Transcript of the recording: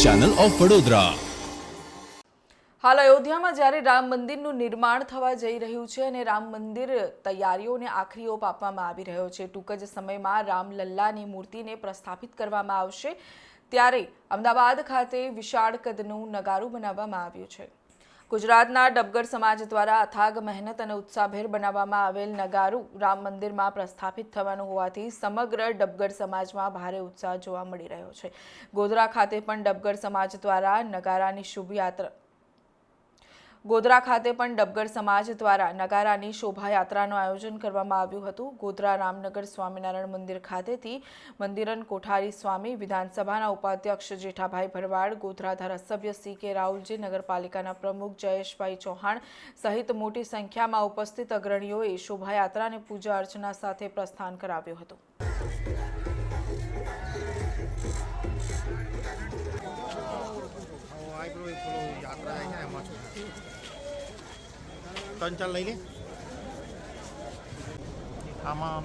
Channel of Vadodara. હાલ અયોધ્યામાં જ્યારે રામ મંદિરનું નિર્માણ થવા જઈ રહ્યું છે અને રામ મંદિર તૈયારીઓને આખરી ઓપ આપવામાં આવી રહ્યો છે, ટૂંક જ સમયમાં રામલલ્લાની મૂર્તિને પ્રસ્થાપિત કરવામાં આવશે. ત્યારે અમદાવાદ ખાતે વિશાળ કદનું નગારું બનાવવામાં આવ્યું છે. ગુજરાતના ડબગર સમાજ દ્વારા અથાગ મહેનત અને ઉત્સાહભેર બનાવવામાં આવેલ નગારું રામ મંદિરમાં પ્રસ્થાપિત થવાનું હોવાથી સમગ્ર ડબગર સમાજમાં ભારે ઉત્સાહ જોવા મળી રહ્યો છે. ગોધરા ખાતે પણ ડબગર સમાજ દ્વારા નગારાની શુભ યાત્રા ગોધરા ખાતે પણ ડબગર સમાજ દ્વારા નગારાની શોભાયાત્રાનું આયોજન કરવામાં આવ્યું હતું. ગોધરા રામનગર સ્વામિનારાયણ મંદિર ખાતેથી મંદિરન કોઠારી સ્વામી, વિધાનસભાના ઉપાધ્યક્ષ જેઠાભાઈ ભરવાડ, ગોધરા ધારાસભ્ય સી કે રાહુલજી, નગરપાલિકાના પ્રમુખ જયેશભાઈ ચૌહાણ સહિત મોટી સંખ્યામાં ઉપસ્થિત અગ્રણીઓએ શોભાયાત્રાને પૂજા અર્ચના સાથે પ્રસ્થાન કરાવ્યું હતું. ત્રણ ચાર લઈ લે આમાં